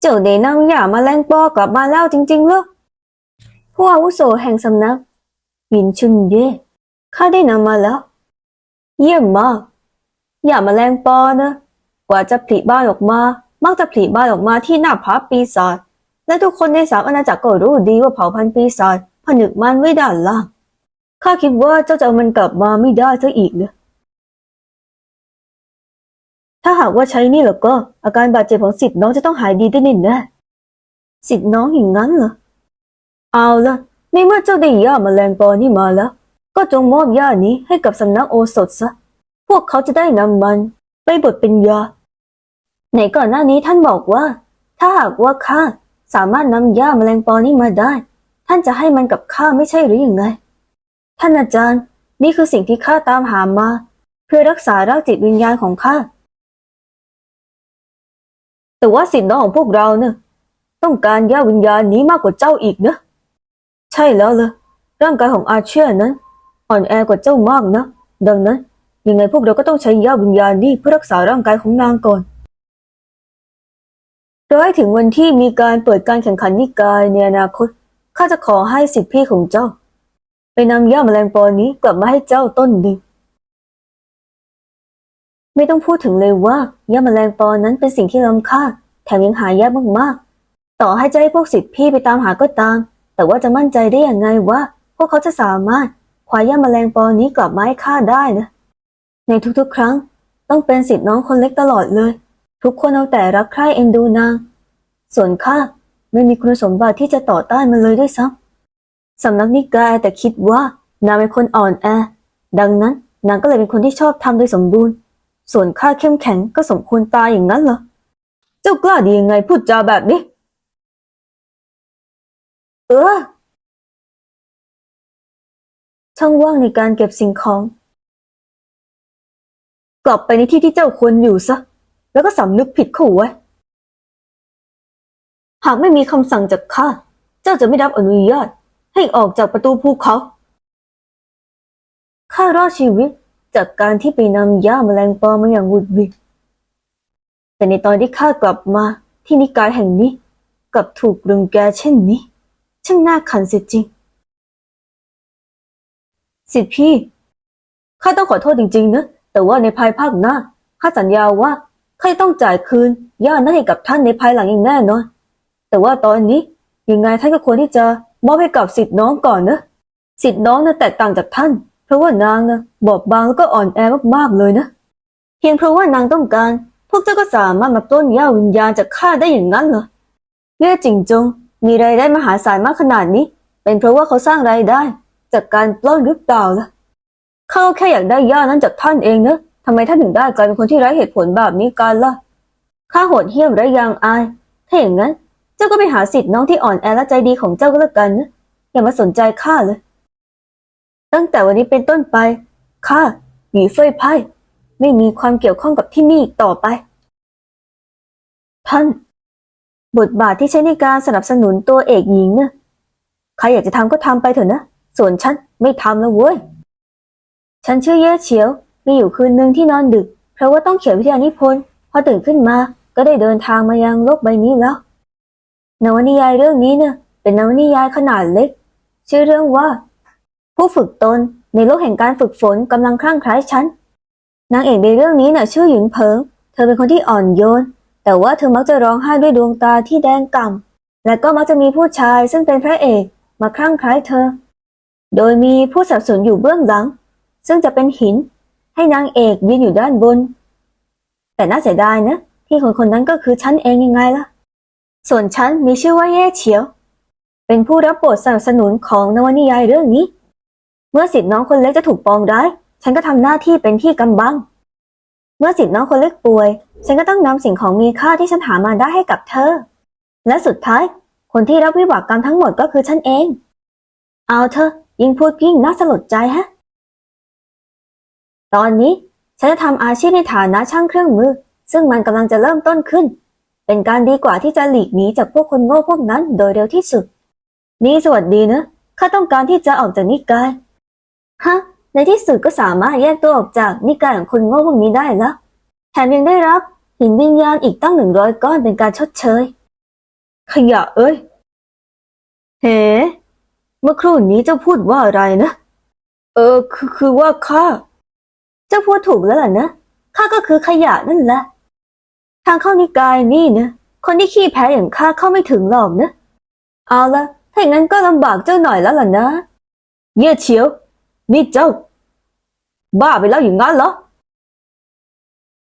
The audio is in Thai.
เจ้าได้นำหย่ามาแรงปอกลับมาแล้วจริงๆเหรอผู้อาวุโสแห่งสำนักวินชุนเย่ข้าได้นำมาแล้ว เยี่ยมมากหย่ามาแรงปอนะ กว่าจะผลิบ้านออกมา มักจะผลิบ้านออกมาที่หน้าผาปีศาจและทุกคนในสามอาณาจักรก็รู้ดีว่าเผ่าพันธุ์ปีศาจผนึกมันไว้ด้านล่างข้าคิดว่าเจ้าจะเอามันกลับมาไม่ได้ซะอีกนะถ้าหากว่าใช้นี่แล้วก็ อาการบาดเจ็บของสิทธิ์น้องจะต้องหายดีได้แน่แน่สิทธิ์น้องอย่างนั้นเหรอ เอาละในเมื่อเจ้าได้ย่าแมลงปอนี่มาแล้ว ก็จงมอบย่านี้ให้กับสำนักโอสถซะ พวกเขาจะได้นำมัน ไปบดเป็นยาไหนก่อนหน้านี้ท่านบอกว่า ถ้าหากว่าข้าสามารถนำย่าแมลงปอนี้มาได้ ท่านจะให้มันกับข้าไม่ใช่หรืออยังไง ท่านอาจารย์ นี่คือสิ่งที่ข้าตามหามา เพื่อรักษาร่างจิตวิญญาณของข้า แต่ว่าสิทธิ์น้องของพวกเราเนี่ยต้องการย่าวิญญาณนี้มากกว่าเจ้าอีกนะใช่แล้วเลยร่างกายของอาเชียนั้น อ่อนแอกว่าเจ้ามากนะ ดังนั้น ยังไงพวกเราก็ต้องใช้ย่าวิญญาณนี้เพื่อรักษาร่างกายของนางก่อนรอให้ถึงวันที่มีการเปิดการแข่งขันนิกายในอนาคตข้าจะขอให้สิทธิพี่ของเจ้า ไปนำย่าแมลงปอนี้กลับมาให้เจ้าต้นหนึ่ง ไม่ต้องพูดถึงเลยว่าย่าแมลงปอนั้นเป็นสิ่งที่ล้ำค่า แถมยังหายากมากๆ ต่อให้จะให้พวกสิทธิพี่ไปตามหาก็ตาม แต่ว่าจะมั่นใจได้อย่างไงว่า พวกเขาจะสามารถคว้าย่าแมลงปอนี้กลับมาให้ข้าได้นะ ในทุกๆ ครั้ง ต้องเป็นสิทธิน้องคนเล็กตลอดเลย ทุกคนเอาแต่รักใคร่เอ็นดูนาง ส่วนข้าไม่มีคุณสมบัติที่จะต่อต้านมันเลยด้วยซ้ำสำนักนิกายแต่คิดว่านางเป็นคนอ่อนแอ ดังนั้นนางก็เลยเป็นคนที่ชอบทำโดยสมบูรณ์ ส่วนข้าเข้มแข็งก็สมควรตายอย่างนั้นเหรอ เจ้ากล้าดียังไงพูดจาแบบนี้ เออ ช่องว่างในการเก็บสิ่งของ กลับไปในที่ที่เจ้าควรอยู่ซะ แล้วก็สำนึกผิดเข้าไว้ หากไม่มีคำสั่งจากข้า เจ้าจะไม่รับอนุญาต ให้ออกจากประตูภูเขา ข้ารอดชีวิต จากการที่ไปนำย่าแมลงปอมาอย่างหวุดหวิดแต่ในตอนที่ข้ากลับมาที่นิกายแห่งนี้กลับถูกรุงแกเช่นนี้ ช่างน่าขันเสียจริง สิทธิพี่ข้าต้องขอโทษจริงๆนะแต่ว่าในภายภาคหน้าข้าสัญญาว่าข้าจะต้องจ่ายคืนย่านั้นให้กับท่านในภายหลังอย่างแน่นอนแต่ว่าตอนนี้ยังไงท่านก็ควรที่จะมอบให้กับสิทธิ์น้องก่อนนะสิทธิ์น้องน่ะแตกต่างจากท่าน ราะว่านางนะบอบบางแล้วก็อ่อนแอมากๆเลยนะ เพียงเพราะว่านางต้องการ พวกเจ้าก็สามารถมาปล้นย่าวิญญาณจากข้าได้อย่างนั้นเหรอเย่จริงจง มีรายได้มหาศาลมากขนาดนี้ เป็นเพราะว่าเขาสร้างรายได้ จากการปล้นหรือเปล่าล่ะข้าแค่อยากได้ย่านั้นจากท่านเองนะทำไมท่านถึงได้กลายเป็นคนที่ไร้เหตุผลแบบนี้กันล่ะข้าโหดเหี้ยมไร้ยางอายถ้าอย่างนั้น เจ้าก็ไปหาสิทธิ์น้องที่อ่อนแอและใจดีของเจ้าก็แล้วกันนะอย่ามาสนใจข้าเลย ตั้งแต่วันนี้เป็นต้นไปข้าหยีเฟยไพ่ไม่มีความเกี่ยวข้องกับที่นี่อีกต่อไป ท่าน บทบาทที่ใช้ในการสนับสนุนตัวเอกหญิงนะใครอยากจะทำก็ทำไปเถอะนะ ส่วนฉันไม่ทำแล้วเว้ย ฉันชื่อเย่เฉียว มีอยู่คืนหนึ่งที่นอนดึก เพราะว่าต้องเขียนวิทยานิพนธ์พอตื่นขึ้นมาก็ได้เดินทางมายังโลกใบนี้แล้ว นวนิยายเรื่องนี้เนี่ยเป็นนวนิยายขนาดเล็ก ชื่อเรื่องว่า ผู้ฝึกตนในโลกแห่งการฝึกฝนกำลังคลั่งไคล้ฉัน นางเอกในเรื่องนี้น่ะชื่อหญิงเพิง เธอเป็นคนที่อ่อนโยน แต่ว่าเธอมักจะร้องไห้ด้วยดวงตาที่แดงก่ำและก็มักจะมีผู้ชายซึ่งเป็นพระเอกมาคลั่งไคล้เธอ โดยมีผู้สับสนอยู่เบื้องหลัง ซึ่งจะเป็นหิน ให้นางเอกยืนอยู่ด้านบน แต่น่าเสียดายนะ ที่คนคนนั้นก็คือฉันเองยังไงล่ะ ส่วนฉันมีชื่อว่าเย่เฉียว เป็นผู้รับบทสนับสนุนของนวนิยายเรื่องนี้ เมื่อสิทธิ์น้องคนเล็กจะถูกปองร้าย ฉันก็ทำหน้าที่เป็นที่กำบัง เมื่อสิทธิ์น้องคนเล็กป่วย ฉันก็ต้องนำสิ่งของมีค่าที่ฉันหามาได้ให้กับเธอ และสุดท้าย คนที่รับวิบากกรรมทั้งหมดก็คือฉันเอง เอาเถอยิ่งพูดยิ่งน่าสลดใจฮะ ตอนนี้ฉันจะทำอาชีพในฐานะช่างเครื่องมือ ซึ่งมันกำลังจะเริ่มต้นขึ้น เป็นการดีกว่าที่จะหลีกหนีจากพวกคนโง่พวกนั้นโดยเร็วที่สุด นี่สวัสดีนะข้าต้องการที่จะออกจากนิกาย ฮะ ในที่สุดก็สามารถแยกตัวออกจากนิกายของคนโง่พวกนี้ได้แล้ว แถมยังได้รับหินวิญญาณอีกตั้งหนึ่งร้อยก้อนเป็นการชดเชย ขยะเอ้ย เฮ้เมื่อครู่นี้เจ้าพูดว่าอะไรนะ เออ คือคือว่าข้า เจ้าพูดถูกแล้วล่ะนะ ข้าก็คือขยะนั่นแหละ ทางเข้านิกายนี่นะ คนที่ขี้แพ้อย่างข้าเข้าไม่ถึงหรอกนะ เอาละถ้าอย่างนั้นก็ลำบากเจ้าหน่อยแล้วล่ะนะ เย่เฉียว นี่เจ้า บ้าไปแล้วอย่างนั้นเหรอ